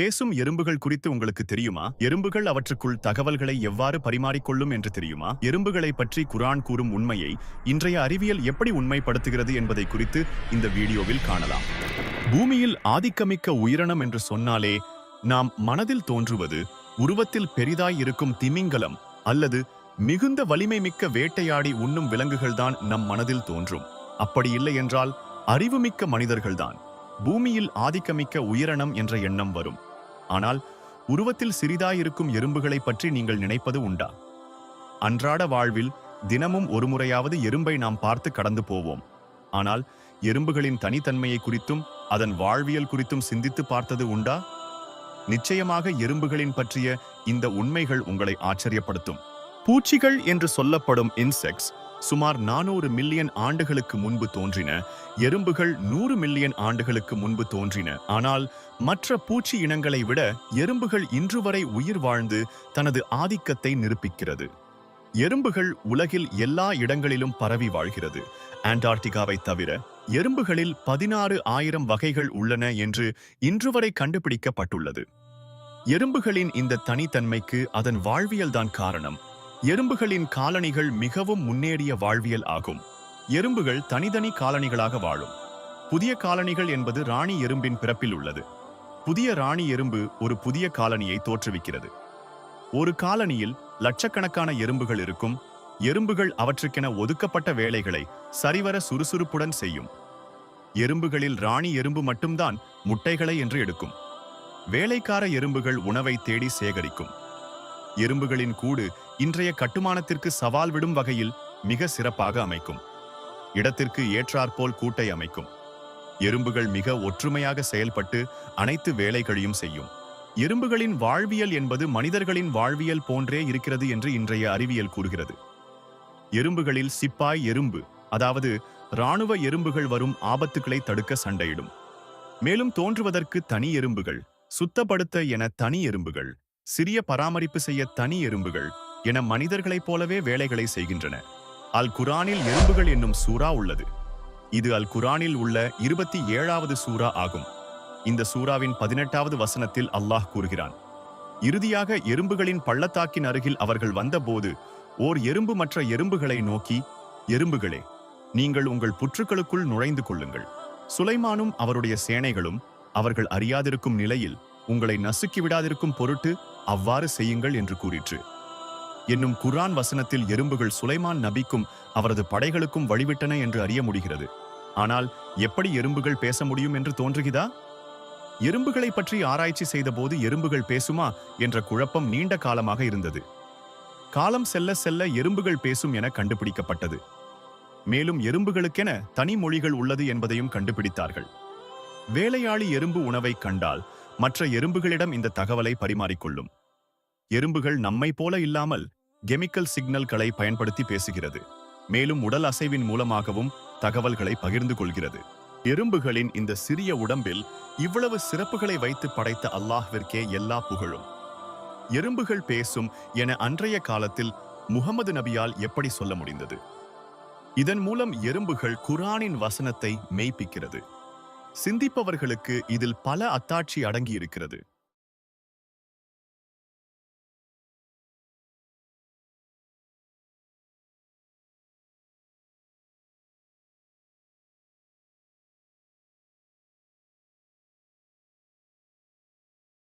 பேசும் எறும்புகள் குறித்து உங்களுக்கு தெரியுமா? எறும்புகள் அவற்றுக்குள் தகவல்களை எவ்வாறு பரிமாறிக்கொள்ளும் என்று தெரியுமா? எறும்புகளை பற்றி குரான் கூறும் உண்மையை இன்றைய அறிவியல் எப்படி உண்மைப்படுத்துகிறது என்பதை குறித்து இந்த வீடியோவில் காணலாம். பூமியில் ஆதிக்கமிக்க உயிரினம் என்று சொன்னாலே நாம் மனதில் தோன்றுவது உருவத்தில் பெரிதாய் இருக்கும் திமிங்கலம் அல்லது மிகுந்த வலிமை மிக்க வேட்டையாடி உண்ணும் விலங்குகள்தான் நம் மனதில் தோன்றும். அப்படி இல்லை என்றால் அறிவுமிக்க மனிதர்கள்தான் பூமியில் ஆதிக்கமிக்க உயிரினம் என்ற எண்ணம் வரும். ஆனால் உருவத்தில் சிறிதாயிருக்கும் எறும்புகளைப் பற்றி நீங்கள் நினைப்பது உண்டா? அன்றாட வாழ்வில் தினமும் ஒருமுறையாவது எறும்பை நாம் பார்த்து கடந்து போவோம். ஆனால் எறும்புகளின் தனித்தன்மையை குறித்தும் அதன் வாழ்வியல் குறித்தும் சிந்தித்து பார்த்தது உண்டா? நிச்சயமாக எறும்புகளின் பற்றிய இந்த உண்மைகள் உங்களை ஆச்சரியப்படுத்தும். பூச்சிகள் என்று சொல்லப்படும் இன்செக்ட்ஸ் சுமார் நானூறு மில்லியன் ஆண்டுகளுக்கு முன்பு தோன்றின எறும்புகள் நூறு மில்லியன் ஆண்டுகளுக்கு முன்பு தோன்றின. ஆனால் மற்ற பூச்சி இனங்களை விட எறும்புகள் இன்று வரை உயிர் வாழ்ந்து தனது ஆதிக்கத்தை நிரூபிக்கிறது. எறும்புகள் உலகில் எல்லா இடங்களிலும் பரவி வாழ்கிறது. ஆண்டார்டிகாவை தவிர எறும்புகளில் பதினாறு ஆயிரம் வகைகள் உள்ளன என்று இன்று வரை கண்டுபிடிக்கப்பட்டுள்ளது. எறும்புகளின் இந்த தனித்தன்மைக்கு அதன் வாழ்வியல்தான் காரணம். எறும்புகளின் காலனிகள் மிகவும் முன்னேறிய வாழ்வியல் ஆகும். எறும்புகள் தனித்தனி காலனிகளாக வாழும். புதிய காலனிகள் என்பது ராணி எறும்பின் பிறப்பில் உள்ளது. புதிய ராணி எறும்பு ஒரு புதிய காலனியை தோற்றுவிக்கிறது. ஒரு காலனியில் லட்சக்கணக்கான எறும்புகள் இருக்கும். எறும்புகள் அவற்றுக்கென ஒதுக்கப்பட்ட வேலைகளை சரிவர சுறுசுறுப்புடன் செய்யும். எறும்புகளில் ராணி எறும்பு மட்டும்தான் முட்டைகளை என்று எடுக்கும். வேலைக்கார எறும்புகள் உணவை தேடி சேகரிக்கும். எறும்புகளின் கூடு இன்றைய கட்டுமானத்திற்கு சவால் விடும் வகையில் மிக சிறப்பாக அமைக்கும். இடத்திற்கு ஏற்றாற்போல் கூட்டை அமைக்கும். எறும்புகள் மிக ஒற்றுமையாக செயல்பட்டு அனைத்து வேலைகளையும் செய்யும். எறும்புகளின் வாழ்வியல் என்பது மனிதர்களின் வாழ்வியல் போன்றே இருக்கிறது என்று இன்றைய அறிவியல் கூறுகிறது. எறும்புகளில் சிப்பாய் எறும்பு அதாவது இராணுவ எறும்புகள் வரும் ஆபத்துக்களை தடுக்க சண்டையிடும். மேலும் தோன்றுவதற்கு தனி எறும்புகள் சுத்தப்படுத்த என தனி எறும்புகள் சிறிய பராமரிப்பு செய்ய தனி எறும்புகள் என மனிதர்களைப் போலவே வேலைகளை செய்கின்றன. அல் குரானில் எறும்புகள் என்னும் சூரா உள்ளது. இது அல் குரானில் உள்ள இருபத்தி ஏழாவது சூரா ஆகும். இந்த சூராவின் பதினெட்டாவது வசனத்தில் அல்லாஹ் கூறுகிறான். இறுதியாக எறும்புகளின் பள்ளத்தாக்கின் அருகில் அவர்கள் வந்தபோது ஓர் எறும்பு மற்ற எறும்புகளை நோக்கி எறும்புகளே நீங்கள் உங்கள் புற்றுக்களுக்குள் நுழைந்து கொள்ளுங்கள். சுலைமானும் அவருடைய சேனைகளும் அவர்கள் அறியாதிருக்கும் நிலையில் உங்களை நசுக்கி விடாதிருக்கும் பொருட்டு அவ்வாறு செய்யுங்கள் என்று கூறிற்று. என்னும் குர்ஆன் வசனத்தில் எறும்புகள் சுலைமான் நபிக்கும் அவரது படைகளுக்கும் வழிவிட்டன என்று அறிய முடிகிறது. ஆனால் எப்படி எறும்புகள் பேச முடியும் என்று தோன்றுகிறதா? எறும்புகளை பற்றி ஆராய்ச்சி செய்தபோது எறும்புகள் பேசுமா என்ற குழப்பம் நீண்ட காலமாக இருந்தது. காலம் செல்ல செல்ல எறும்புகள் பேசும் என கண்டுபிடிக்கப்பட்டது. மேலும் எறும்புகளுக்கென தனி மொழிகள் உள்ளது என்பதையும் கண்டுபிடித்தார்கள். வேலையாளி எறும்பு உணவை கண்டால் மற்ற எறும்புகளிடம் இந்த தகவலை பரிமாறிக்கொள்ளும். எறும்புகள் நம்மை போல இல்லாமல் கெமிக்கல் சிக்னல்களை பயன்படுத்தி பேசுகிறது. மேலும் உடல் அசைவின் மூலமாகவும் தகவல்களை பகிர்ந்து கொள்கிறது. எறும்புகளின் இந்த சிறிய உடம்பில் இவ்வளவு சிறப்புகளை வைத்து படைத்த அல்லாஹ்விற்கே எல்லா புகழும். எறும்புகள் பேசும் என அன்றைய காலத்தில் முகமது நபியால் எப்படி சொல்ல முடிந்தது? இதன் மூலம் எறும்புகள் குரானின் வசனத்தை மெய்ப்பிக்கிறது. சிந்திப்பவர்களுக்கு இதில் பல அத்தாட்சி அடங்கியிருக்கிறது.